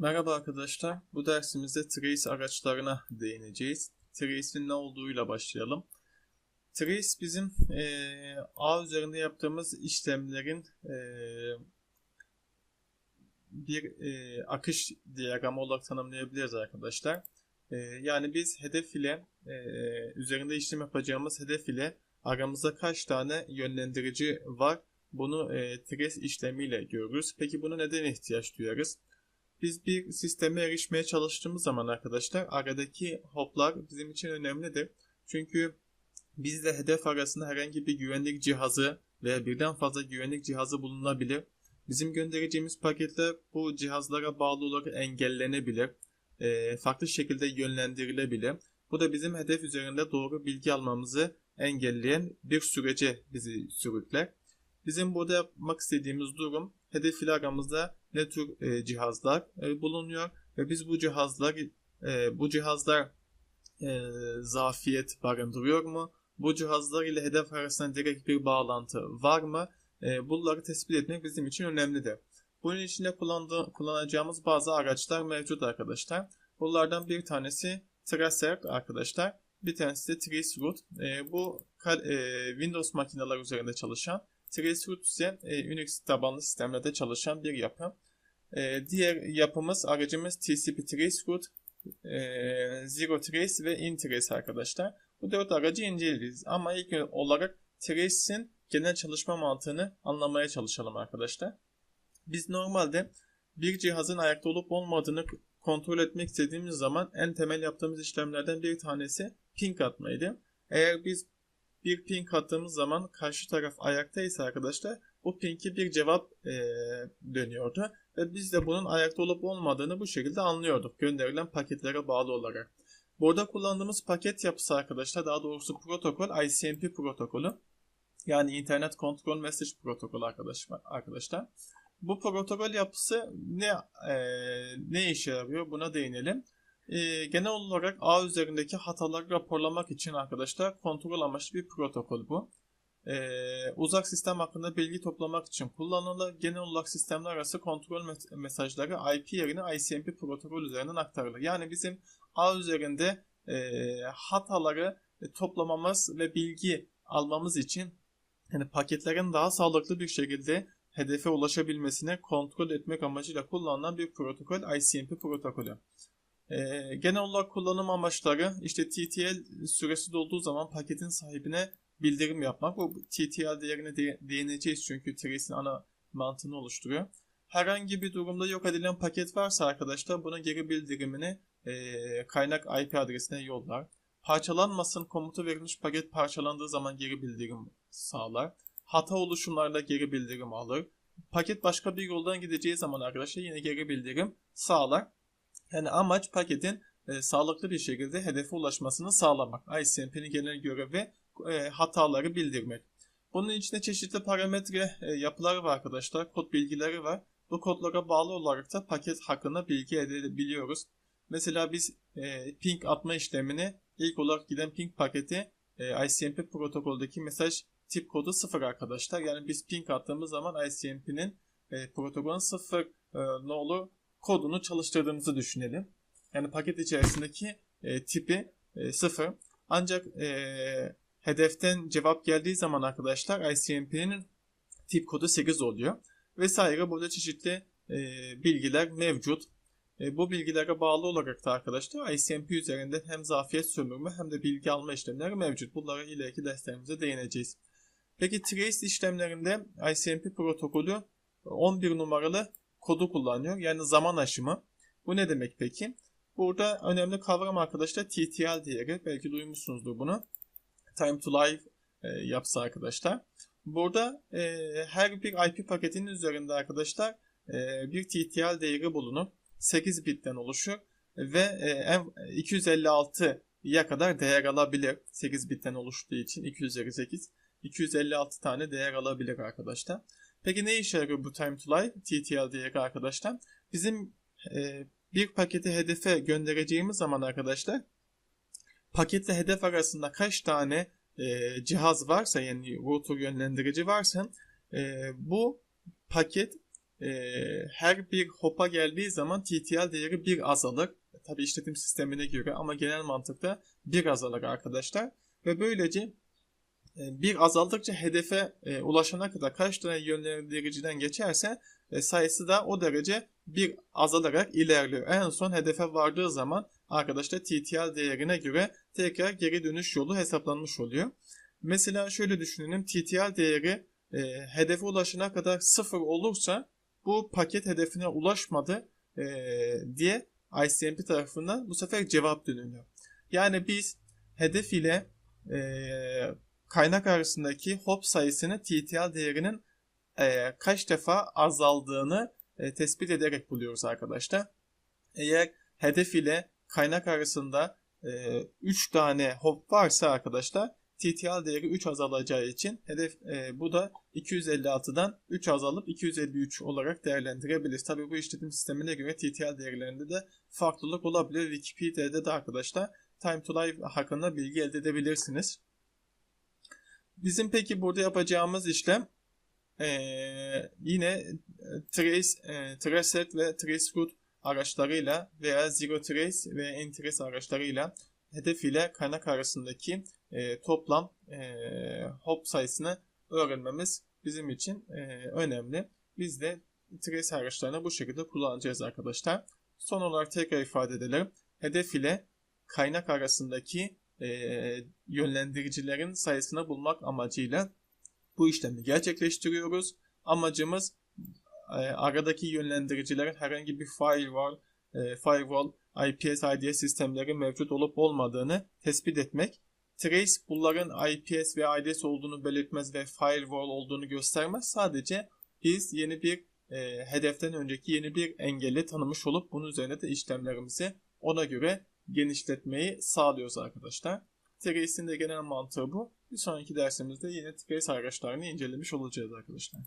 Merhaba arkadaşlar. Bu dersimizde trace araçlarına değineceğiz. Trace'in ne olduğuyla başlayalım. Trace bizim eee ağ üzerinde yaptığımız işlemlerin eee, bir eee, akış diyagramı olarak tanımlayabiliriz arkadaşlar. Eee, yani biz hedef ile eee, üzerinde işlem yapacağımız hedef ile aramızda kaç tane yönlendirici var bunu eee trace işlemiyle görürüz. Peki bunu neden ihtiyaç duyarız? Biz bir sisteme erişmeye çalıştığımız zaman arkadaşlar aradaki hoplar bizim için önemlidir. Çünkü bizle hedef arasında herhangi bir güvenlik cihazı veya birden fazla güvenlik cihazı bulunabilir. Bizim göndereceğimiz paketler bu cihazlara bağlı olarak engellenebilir. Eee, farklı şekilde yönlendirilebilir. Bu da bizim hedef üzerinde doğru bilgi almamızı engelleyen bir sürece bizi sürükler. Bizim burada yapmak istediğimiz durum hedef ile aramızda ne tür e, cihazlar e, bulunuyor ve biz bu cihazlar e, bu cihazlar e, zafiyet barındırıyor mu? Bu cihazlar ile hedef arasında direkt bir bağlantı var mı? E, bunları tespit etmek bizim için önemlidir. Bunun için de kullanacağımız bazı araçlar mevcut arkadaşlar. Bunlardan bir tanesi Tracer arkadaşlar. Bir tanesi de Traceroute. E, bu e, Windows makineler üzerinde çalışan Traceroute ise e, Unix tabanlı sistemlerde çalışan bir yapı. E, diğer yapımız aracımız TCP Traceroute, e, Zero Trace ve InTrace arkadaşlar. Bu dört aracı inceleyeceğiz. Ama ilk olarak Trace'in genel çalışma mantığını anlamaya çalışalım arkadaşlar. Biz normalde bir cihazın ayakta olup olmadığını kontrol etmek istediğimiz zaman en temel yaptığımız işlemlerden bir tanesi ping atmaydı. Eğer biz bir ping attığımız zaman karşı taraf ayaktaysa arkadaşlar bu ping'e bir cevap e, dönüyordu. Ve biz de bunun ayakta olup olmadığını bu şekilde anlıyorduk gönderilen paketlere bağlı olarak. Burada kullandığımız paket yapısı arkadaşlar daha doğrusu protokol ICMP protokolü. Yani Internet Control Message protokolü arkadaşlar. arkadaşlar. Bu protokol yapısı ne e, ne işe yarıyor buna değinelim. E, genel olarak ağ üzerindeki hataları raporlamak için arkadaşlar kontrol amaçlı bir protokol bu. E, uzak sistem hakkında bilgi toplamak için kullanılır. Genel olarak sistemler arası kontrol mes- mesajları IP yerine ICMP protokol üzerinden aktarılır. Yani bizim ağ üzerinde e, hataları e, toplamamız ve bilgi almamız için yani paketlerin daha sağlıklı bir şekilde hedefe ulaşabilmesine kontrol etmek amacıyla kullanılan bir protokol ICMP protokolü. Ee, genel olarak kullanım amaçları işte TTL süresi dolduğu zaman paketin sahibine bildirim yapmak. Bu TTL değerine de- değineceğiz çünkü Trace'in ana mantığını oluşturuyor. Herhangi bir durumda yok edilen paket varsa arkadaşlar bunun geri bildirimini e, kaynak IP adresine yollar. Parçalanmasın komutu verilmiş paket parçalandığı zaman geri bildirim sağlar. Hata oluşumlarla geri bildirim alır. Paket başka bir yoldan gideceği zaman arkadaşlar yine geri bildirim sağlar. Yani amaç paketin e, sağlıklı bir şekilde hedefe ulaşmasını sağlamak. ICMP'nin genel görevi e, hataları bildirmek. Bunun içinde çeşitli parametre e, yapıları var arkadaşlar. Kod bilgileri var. Bu kodlara bağlı olarak da paket hakkında bilgi edebiliyoruz. Mesela biz e, ping atma işlemini ilk olarak giden ping paketi e, ICMP protokoldeki mesaj tip kodu 0 arkadaşlar. Yani biz ping attığımız zaman ICMP'nin e, protokolün 0 e, nolu kodunu çalıştırdığımızı düşünelim. Yani paket içerisindeki e, tipi e, 0. Ancak e, hedeften cevap geldiği zaman arkadaşlar ICMP'nin tip kodu 8 oluyor. Vesaire burada çeşitli e, bilgiler mevcut. E, bu bilgilere bağlı olarak da arkadaşlar ICMP üzerinde hem zafiyet sömürme hem de bilgi alma işlemleri mevcut. Bunlara ileriki derslerimize değineceğiz. Peki trace işlemlerinde ICMP protokolü 11 numaralı kodu kullanıyor. Yani zaman aşımı. Bu ne demek peki? Burada önemli kavram arkadaşlar TTL değeri. Belki duymuşsunuzdur bunu. Time to Live e, yapısı arkadaşlar. Burada e, her bir IP paketinin üzerinde arkadaşlar e, bir TTL değeri bulunur. 8 bitten oluşur ve e, en 256'ya kadar değer alabilir. 8 bitten oluştuğu için 258 256 tane değer alabilir arkadaşlar. Peki ne işe yarıyor bu time to live TTL değeri arkadaşlar? Bizim e, bir paketi hedefe göndereceğimiz zaman arkadaşlar paketle hedef arasında kaç tane e, cihaz varsa yani router yönlendirici varsa e, bu paket e, her bir hop'a geldiği zaman TTL değeri 1 azalır. Tabi işletim sistemine göre ama genel mantıkta 1 azalır arkadaşlar. Ve böylece bir azaldıkça hedefe e, ulaşana kadar kaç tane yönlendiriciden geçerse e, sayısı da o derece bir azalarak ilerliyor. En son hedefe vardığı zaman arkadaşlar TTL değerine göre tekrar geri dönüş yolu hesaplanmış oluyor. Mesela şöyle düşünelim TTL değeri e, hedefe ulaşana kadar sıfır olursa bu paket hedefine ulaşmadı e, diye ICMP tarafından bu sefer cevap dönülüyor. Yani biz hedef ile e, kaynak arasındaki hop sayısını TTL değerinin e, kaç defa azaldığını e, tespit ederek buluyoruz arkadaşlar. Eğer hedef ile kaynak arasında 3 e, tane hop varsa arkadaşlar TTL değeri 3 azalacağı için hedef e, bu da 256'dan 3 azalıp 253 olarak değerlendirebiliriz. Tabi bu işletim sistemine göre TTL değerlerinde de farklılık olabilir. Wikipedia'da da arkadaşlar Time to Live hakkında bilgi elde edebilirsiniz. Bizim peki burada yapacağımız işlem ee, yine trace, e, traceset ve traceroute araçlarıyla veya zero trace ve ntrace araçlarıyla hedef ile kaynak arasındaki e, toplam e, hop sayısını öğrenmemiz bizim için e, önemli. Biz de trace araçlarını bu şekilde kullanacağız arkadaşlar. Son olarak tekrar ifade edelim. Hedef ile kaynak arasındaki e, yönlendiricilerin sayısını bulmak amacıyla bu işlemi gerçekleştiriyoruz. Amacımız e, aradaki yönlendiricilerin herhangi bir firewall, e, firewall, IPS, IDS sistemleri mevcut olup olmadığını tespit etmek. Trace bunların IPS ve IDS olduğunu belirtmez ve firewall olduğunu göstermez. Sadece biz yeni bir e, hedeften önceki yeni bir engeli tanımış olup bunun üzerine de işlemlerimizi ona göre genişletmeyi sağlıyoruz arkadaşlar. Trace'in de genel mantığı bu. Bir sonraki dersimizde yine trace araçlarını incelemiş olacağız arkadaşlar.